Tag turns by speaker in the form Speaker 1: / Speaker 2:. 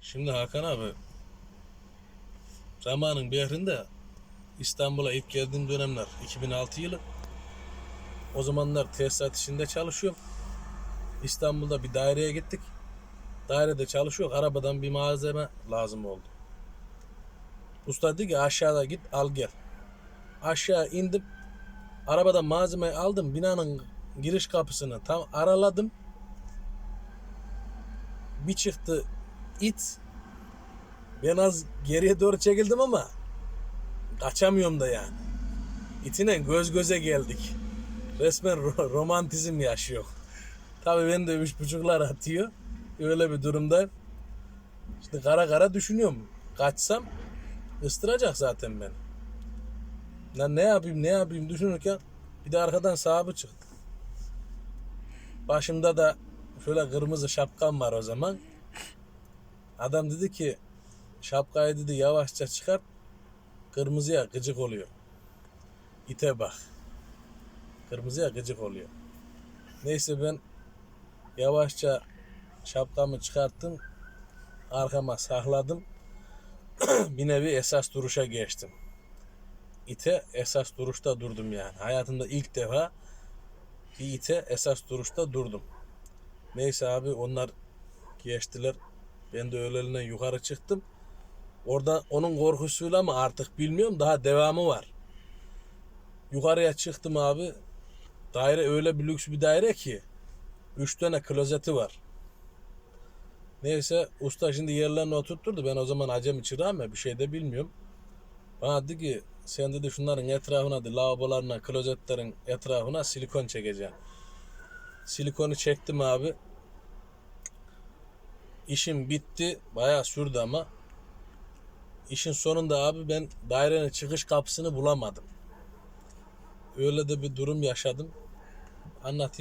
Speaker 1: Şimdi Hakan abi zamanın behrinde İstanbul'a ilk geldiğim dönemler 2006 yılı. O zamanlar tesisat işinde çalışıyorum. İstanbul'da bir daireye gittik. Dairede çalışıyor. Arabadan bir malzeme lazım oldu. Usta dedi ki aşağıda git al gel. Aşağı indim. Arabadan malzemeyi aldım. Binanın giriş kapısını tam araladım. Bir çıktı it. Ben az geriye doğru çekildim ama kaçamıyorum da yani. İtine göz göze geldik. Resmen ro- romantizm yaşıyor. Tabii ben de üç buçuklar atıyor. Öyle bir durumda. İşte kara kara düşünüyorum. Kaçsam ıstıracak zaten beni. Lan ne yapayım ne yapayım düşünürken bir de arkadan sahibi çıktı. Başımda da şöyle kırmızı şapkam var o zaman. Adam dedi ki şapkayı dedi yavaşça çıkart. Kırmızıya gıcık oluyor. İte bak. Kırmızıya gıcık oluyor. Neyse ben yavaşça şapkamı çıkarttım. Arkama sakladım. bir nevi esas duruşa geçtim. İte esas duruşta durdum yani. Hayatımda ilk defa bir ite esas duruşta durdum. Neyse abi onlar geçtiler. Ben de öyleliğine yukarı çıktım. Orada onun korkusuyla mı artık bilmiyorum daha devamı var. Yukarıya çıktım abi. Daire öyle bir lüks bir daire ki. Üç tane klozeti var. Neyse usta şimdi yerlerine oturtturdu. Ben o zaman acemi çırağım ya bir şey de bilmiyorum. Bana dedi ki sen dedi şunların etrafına dedi, lavabolarına, klozetlerin etrafına silikon çekeceğim. Silikonu çektim abi. İşim bitti. Bayağı sürdü ama. İşin sonunda abi ben dairenin çıkış kapısını bulamadım. Öyle de bir durum yaşadım. Anlatayım.